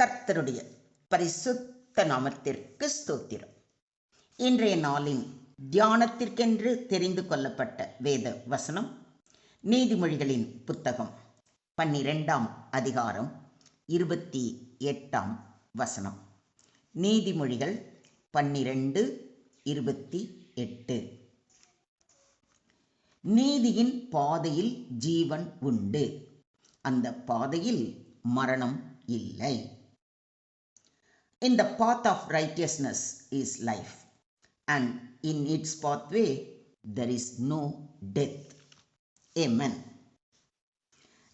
கர்த்தருடைய பரிசுத்த நாமத்திற்கு ஸ்தோத்திரம். இன்றைய நாளின் தியானத்திற்கென்று தெரிந்து கொள்ளப்பட்ட வேத வசனம் நீதிமொழிகளின் புத்தகம் பன்னிரெண்டாம் அதிகாரம் இருபத்தி எட்டாம் வசனம். நீதிமொழிகள் பன்னிரண்டு இருபத்தி எட்டு. நீதியின் பாதையில் ஜீவன் உண்டு. அந்த பாதையில் மரணம் இல்லை. In the path of righteousness is life, and in its pathway there is no death. Amen.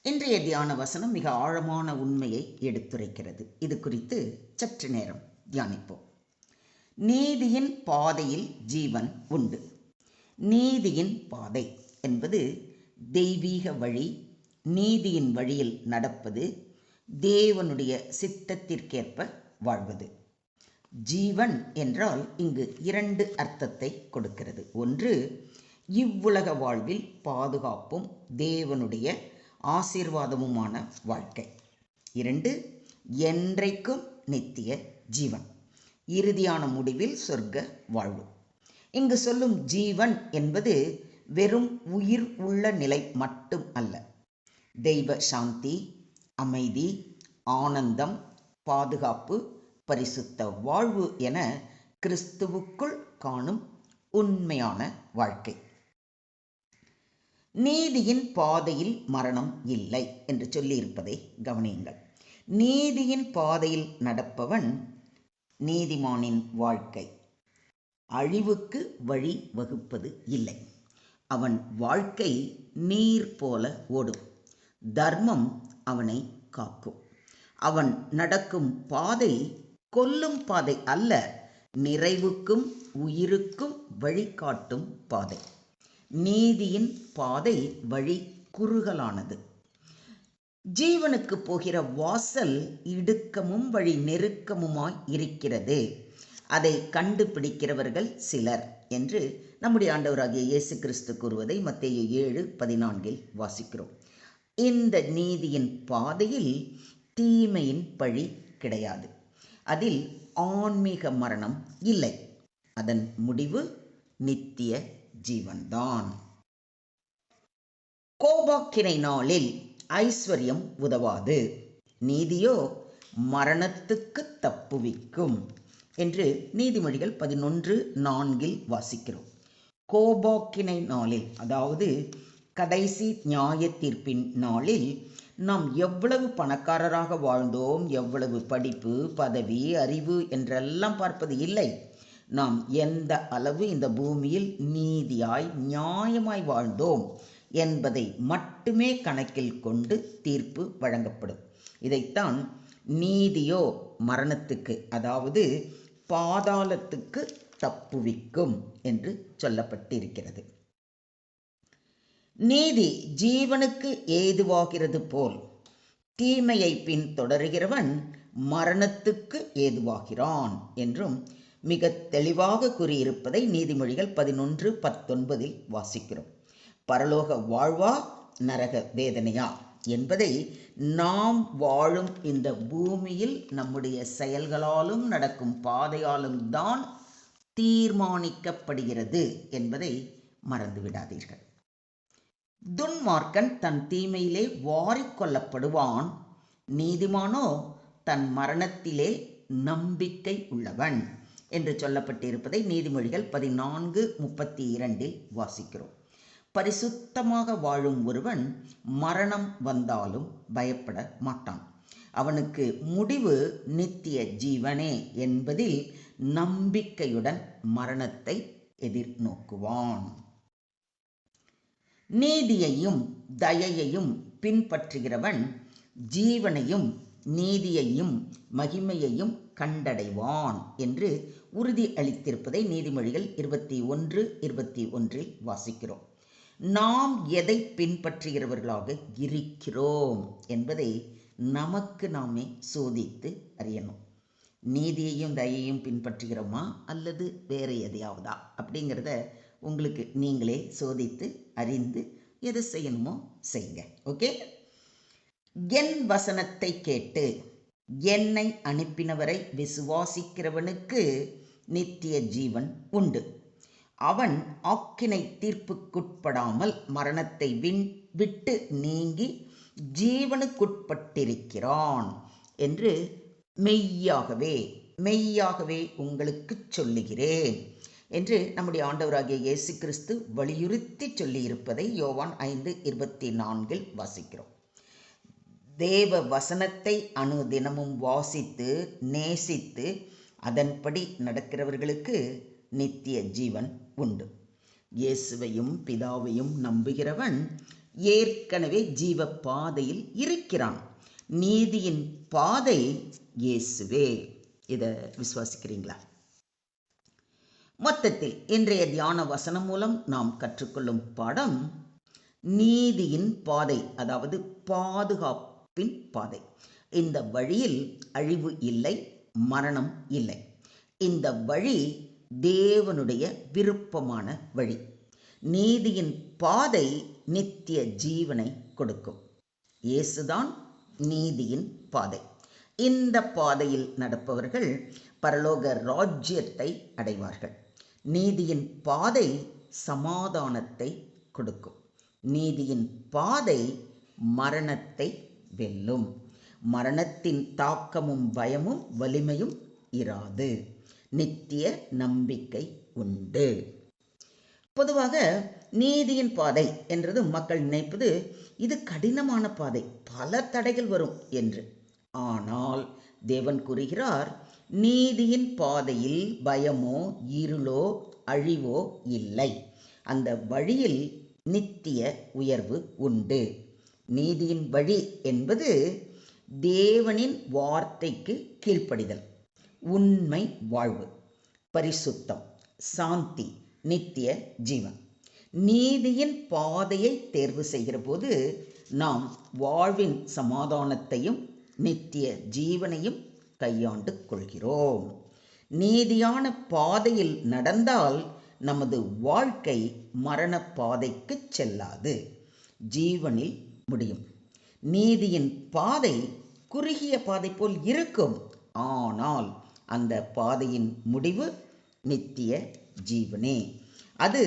இன்றைய தியான வசனம் மிக ஆழமான உண்மையை எடுத்துரைக்கிறது இது குறித்து சற்று நேரம் தியானிப்போம் நீதியின் பாதையில் ஜீவன் உண்டு நீதியின் பாதை என்பது தெய்வீக வழி நீதியின் வழியில் நடப்பது தேவனுடைய சித்தத்திற்கேற்ப வாழ்வது. ஜீவன் என்றால் இங்கு இரண்டு அர்த்தத்தை கொடுக்கிறது. ஒன்று இவ்வுலக வாழ்வில் பாதுகாப்பும் தேவனுடைய ஆசீர்வாதமுமான வாழ்க்கை. இரண்டு என்றைக்கும் நித்திய ஜீவன். இறுதியான முடிவில் சொர்க்க வாழ்வு. இங்கு சொல்லும் ஜீவன் என்பது வெறும் உயிர் உள்ள நிலை மட்டும் அல்ல. தெய்வ சாந்தி அமைதி ஆனந்தம் பாதுகாப்பு பரிசுத்த வாழ்வு என கிறிஸ்துவுக்குள் காணும் உண்மையான வாழ்க்கை. நீதியின் பாதையில் மரணம் இல்லை என்று சொல்லியிருப்பதை கவனியுங்கள். நீதியின் பாதையில் நடப்பவன் நீதிமானின் வாழ்க்கை. அழிவுக்கு வழி வகுப்பது இல்லை. அவன் வாழ்க்கை நீர் போல ஓடும். தர்மம் அவனை காக்கும். அவன் நடக்கும் பாதை கொல்லும் பாதை அல்ல நிறைவுக்கும் உயிருக்கும் வழிகாட்டும் பாதை. நீதியின் பாதை வழி குறுகலானது. ஜீவனுக்கு போகிற வாசல் இடுக்கமும் வழி நெருக்கமுமாய் இருக்கிறது. அதை கண்டுபிடிக்கிறவர்கள் சிலர் என்று நம்முடைய ஆண்டவராகிய இயேசு கிறிஸ்து கூறுவதை மத்திய ஏழு பதினான்கில் வாசிக்கிறோம். இந்த நீதியின் பாதையில் தீமையின் பழி கிடையாது. அதில் ஆன்மீக மரணம் இல்லை. அதன் முடிவு நித்திய ஜீவன்தான். கோபாக்கினை நாளில் ஐஸ்வர்யம் உதவாது. நீதியோ மரணத்துக்கு தப்புவிக்கும் என்று நீதிமொழிகள் பதினொன்று நான்கில் வாசிக்கிறோம். கோபாக்கினை நாளில் அதாவது கடைசி நியாய தீர்ப்பின் நாளில் நாம் எவ்வளவு பணக்காரராக வாழ்ந்தோம் எவ்வளவு படிப்பு பதவி அறிவு என்றெல்லாம் பார்ப்பது இல்லை. நாம் எந்த அளவு இந்த பூமியில் நீதியாய் நியாயமாய் வாழ்ந்தோம் என்பதை மட்டுமே கணக்கில் கொண்டு தீர்ப்பு வழங்கப்படும். இதைத்தான் நீதியோ மரணத்துக்கு அதாவது பாதாளத்துக்கு தப்புவிக்கும் என்று சொல்லப்பட்டிருக்கிறது. நீதி ஜீவனுக்கு ஏதுவாகிறது போல் தீமையை பின்தொடர்கிறவன் மரணத்துக்கு ஏதுவாகிறான் என்றும் மிக தெளிவாக கூறியிருப்பதை நீதிமொழிகள் பதினொன்று பத்தொன்பதில் வாசிக்கிறோம். பரலோக வாழ்வா நரக வேதனையா? என்பதை நாம் வாழும் இந்த பூமியில் நம்முடைய செயல்களாலும் நடக்கும் பாதையாலும் தான் தீர்மானிக்கப்படுகிறது என்பதை மறந்துவிடாதீர்கள். துன்மார்க்கன் தன் தீமையிலே வாரிக்கொள்ளப்படுவான் நீதிமானோ தன் மரணத்திலே நம்பிக்கை உள்ளவன் என்று சொல்லப்பட்டிருப்பதை நீதிமொழிகள் பதினான்கு முப்பத்தி இரண்டில் வாசிக்கிறோம். பரிசுத்தமாக வாழும் ஒருவன் மரணம் வந்தாலும் பயப்பட மாட்டான். அவனுக்கு முடிவு நித்திய ஜீவனே என்பதில் நம்பிக்கையுடன் மரணத்தை எதிர்நோக்குவான். நீதியையும் தயையையும் பின்பற்றுகிறவன் ஜீவனையும் நீதியையும் மகிமையையும் கண்டடைவான் என்று உறுதி அளித்திருப்பதை நீதிமொழிகள் இருபத்தி ஒன்று இருபத்தி ஒன்றில் வாசிக்கிறோம். நாம் எதை பின்பற்றுகிறவர்களாக இருக்கிறோம் என்பதை நமக்கு நாமே சோதித்து அறியணும். நீதியையும் தயையும் பின்பற்றுகிறோமா அல்லது வேறு எதையாவதா அப்படிங்கிறத உங்களுக்கு நீங்களே சோதித்து அறிந்து எது செய்யணுமோ செய்யுங்க. ஓகே என் வசனத்தை கேட்டு என்னை அனுப்பினவரை விசுவாசிக்கிறவனுக்கு நித்திய ஜீவன் உண்டு. அவன் ஆக்கினை தீர்ப்புக்குட்படாமல் மரணத்தை வின் விட்டு நீங்கி ஜீவனுக்குட்பட்டிருக்கிறான் என்று மெய்யாகவே மெய்யாகவே உங்களுக்கு சொல்லுகிறேன். என்று நம்முடைய ஆண்டவராகிய இயேசு கிறிஸ்து வலியுறுத்தி சொல்லியிருப்பதை யோவான் ஐந்து இருபத்தி நான்கில் வாசிக்கிறோம். தேவ வசனத்தை அணுதினமும் வாசித்து நேசித்து அதன்படி நடக்கிறவர்களுக்கு நித்திய ஜீவன் உண்டு. இயேசுவையும் பிதாவையும் நம்புகிறவன் ஏற்கனவே ஜீவ பாதையில் இருக்கிறான். நீதியின் பாதை இயேசுவே. இதை விசுவாசிக்கிறீங்களா? மொத்தத்தில் இன்றைய தியான வசனம் மூலம் நாம் கற்றுக்கொள்ளும் பாடம் நீதியின் பாதை அதாவது பாதுகாப்பின் பாதை. இந்த வழியில் அழிவு இல்லை மரணம் இல்லை. இந்த வழி தேவனுடைய விருப்பமான வழி. நீதியின் பாதை நித்திய ஜீவனை கொடுக்கும். இயேசுதான் நீதியின் பாதை. இந்த பாதையில் நடப்பவர்கள் பரலோக ராஜ்யத்தை அடைவார்கள். நீதியின் பாதை சமாதானத்தை கொடுக்கும். நீதியின் பாதை மரணத்தை வெல்லும். மரணத்தின் தாக்கமும் பயமும் வலிமையும் இராது. நித்திய நம்பிக்கை உண்டு. பொதுவாக நீதியின் பாதை என்றது மக்கள் நினைப்பது இது கடினமான பாதை. பல தடைகள் வரும் என்று. ஆனால் தேவன் கூறுகிறார் நீதியின் பாதையில் பயமோ இருளோ அழிவோ இல்லை. அந்த வழியில் நித்திய உயர்வு உண்டு. நீதியின் வழி என்பது தேவனின் வார்த்தைக்கு கீழ்ப்படிதல் உண்மை வாழ்வு பரிசுத்தம் சாந்தி நித்திய ஜீவன். நீதியின் பாதையை தேர்வு செய்கிற போது நாம் வாழ்வின் சமாதானத்தையும் நித்திய ஜீவனையும் கையாண்டு கொள்கிறோம். நீதியான பாதையில் நடந்தால் நமது வாழ்க்கை மரண பாதைக்கு செல்லாது. ஜீவனில் முடியும். நீதியின் பாதை குறுகிய பாதை போல் இருக்கும். ஆனால் அந்த பாதையின் முடிவு நித்திய ஜீவனே. அது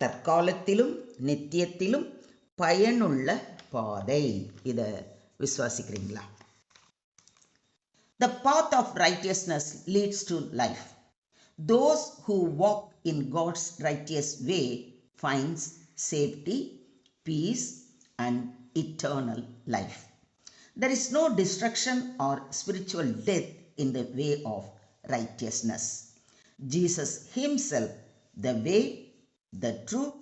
தற்காலத்திலும் நித்தியத்திலும் பயனுள்ள பாதை. இதை விசுவாசிக்கிறீங்களா? The path of righteousness leads to life. Those who walk in God's righteous way finds safety, peace and eternal life. There is no destruction or spiritual death in the way of righteousness. Jesus himself the way, the truth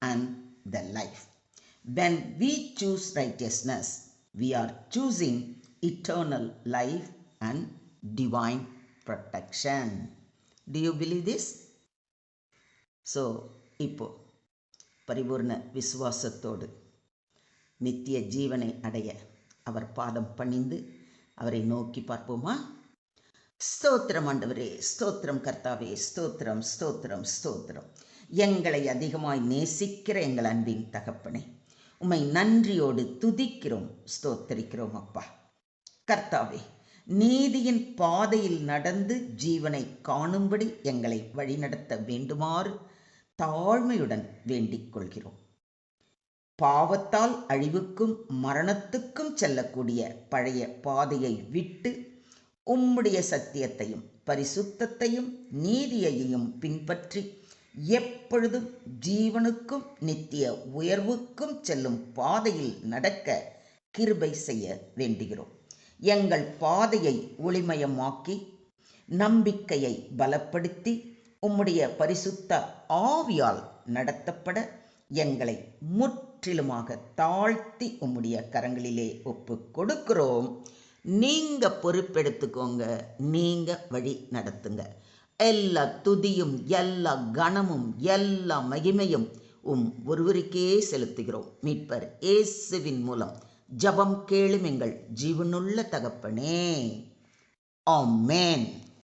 and the life. When we choose righteousness, we are choosing eternal life and divine protection. Do you believe this? So இப்போ பரிபூர்ண விசுவாசத்தோடு நித்திய ஜீவனை அடைய அவர் பாதம் பணிந்து அவரை நோக்கி பார்ப்போமா ஸ்தோத்திரம் ஆண்டவரே ஸ்தோத்திரம் கர்த்தாவே ஸ்தோத்திரம் ஸ்தோத்திரம் ஸ்தோத்திரம் எங்களை அதிகமாய் நேசிக்கிற எங்கள் அன்பின் தகப்பனே உம்மை நன்றியோடு துதிக்கிறோம் ஸ்தோத்தரிக்கிறோம் அப்பா கர்த்தாவே நீதியின் பாதையில் நடந்து ஜீவனை காணும்படி எங்களை வழிநடத்த வேண்டுமாறு தாழ்மையுடன் வேண்டிக் கொள்கிறோம். பாவத்தால் அழிவுக்கும் மரணத்துக்கும் செல்லக்கூடிய பழைய பாதையை விட்டு உம்முடைய சத்தியத்தையும் பரிசுத்தத்தையும் நீதியையும் பின்பற்றி எப்பொழுதும் ஜீவனுக்கும் நித்திய உயர்வுக்கும் செல்லும் பாதையில் நடக்க கிருபை செய்ய வேண்டுகிறோம். எங்கள் பாதையை ஒளிமயமாக்கி நம்பிக்கையை பலப்படுத்தி உம்முடைய பரிசுத்த ஆவியால் நடத்தப்பட எங்களை முற்றிலுமாக தாழ்த்தி உம்முடைய கரங்களிலே ஒப்பு கொடுக்கிறோம். நீங்க பொறுப்பெடுத்துக்கோங்க. நீங்க வழி நடத்துங்க. எல்லா துதியும் எல்லா கணமும் எல்லா மகிமையும் உம் ஒருவருக்கே செலுத்துகிறோம். மீட்பர் இயேசுவின் மூலம். ஜபம் கேளுமெங்கள் ஜீவனுள்ள தகப்பனே. ஆமென்.